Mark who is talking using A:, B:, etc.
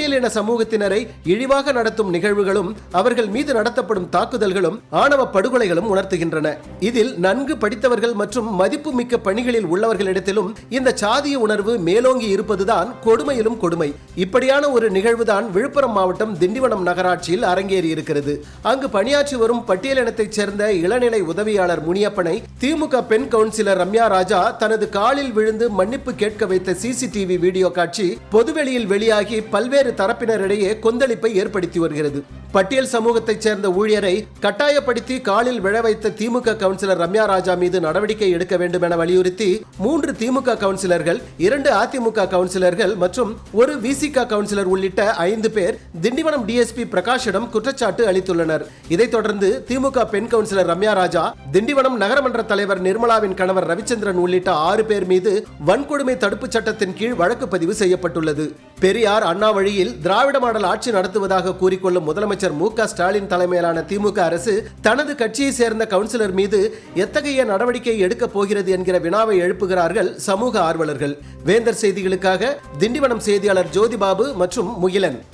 A: பட்டியலின சமூகத்தினரை இழிவாக நடத்தும் நிகழ்வுகளும் அவர்கள் மீது நடத்தப்படும் தாக்குதல்களும் ஆணவ படுகொலைகளும் உணர்த்துகின்றன. இதில் நன்கு படித்தவர்கள் மற்றும் மதிப்பு மிக்க பணிகளில் உள்ளவர்களிடத்திலும் இந்த சாதிய உணர்வு மேலோங்கி இருப்பதுதான் கொடுமையிலும் கொடுமை. இப்படியான ஒரு நிகழ்வுதான் விழுப்புரம் மாவட்டம் திண்டிவனம் நகராட்சியில் அரங்கேறி இருக்கிறது. அங்கு பணியாற்றி வரும் பட்டியலினத்தைச் சேர்ந்த இளநிலை உதவியாளர் முனியப்பனை திமுக பெண் கவுன்சிலர் ரம்யா ராஜா தனது காலில் விழுந்து மன்னிப்பு கேட்க வைத்த சிசிடிவி வீடியோ காட்சி பொதுவெளியில் வெளியாகி பல்வேறு தரப்பினரிடையே கொந்தளிப்பை ஏற்படுத்தி வருகிறது. பட்டியல் சமூகத்தைச் சேர்ந்த ஊழியரை கட்டாயப்படுத்தி காலில் விழ வைத்த திமுக கவுன்சிலர் ரம்யா ராஜா மீது நடவடிக்கை எடுக்க வேண்டும் என வலியுறுத்தி மூன்று திமுக கவுன்சிலர்கள் இரண்டு அதிமுக கவுன்சிலர்கள் மற்றும் ஒரு விசிக கவுன்சிலர் உள்ளிட்ட ஐந்து பேர் திண்டிவனம் டிஎஸ்பி பிரகாஷிடம் குற்றச்சாட்டு அளித்துள்ளனர். இதைத் தொடர்ந்து திமுக பெண் கவுன்சிலர் ரம்யா ராஜா திண்டிவனம் நகரமன்ற தலைவர் நிர்மலாவின் கணவர் ரவிச்சந்திரன் உள்ளிட்ட ஆறு பேர் மீது வன்கொடுமை தடுப்புச் சட்டத்தின் கீழ் வழக்கு பதிவு செய்யப்பட்டுள்ளது. பெரியார் அண்ணா வழியில் திராவிட மாடல் ஆட்சி நடத்துவதாக கூறிக்கொள்ளும் முதலமைச்சர் மு ஸ்டாலின் தலைமையிலான திமுக அரசு தனது கட்சியை சேர்ந்த கவுன்சிலர் மீது எத்தகைய நடவடிக்கை எடுக்கப் போகிறது என்கிற வினாவை எழுப்புகிறார்கள் சமூக ஆர்வலர்கள். வேந்தர் செய்திகளுக்காக திண்டிவனம் செய்தியாளர் ஜோதிபாபு மற்றும் முகிலன்.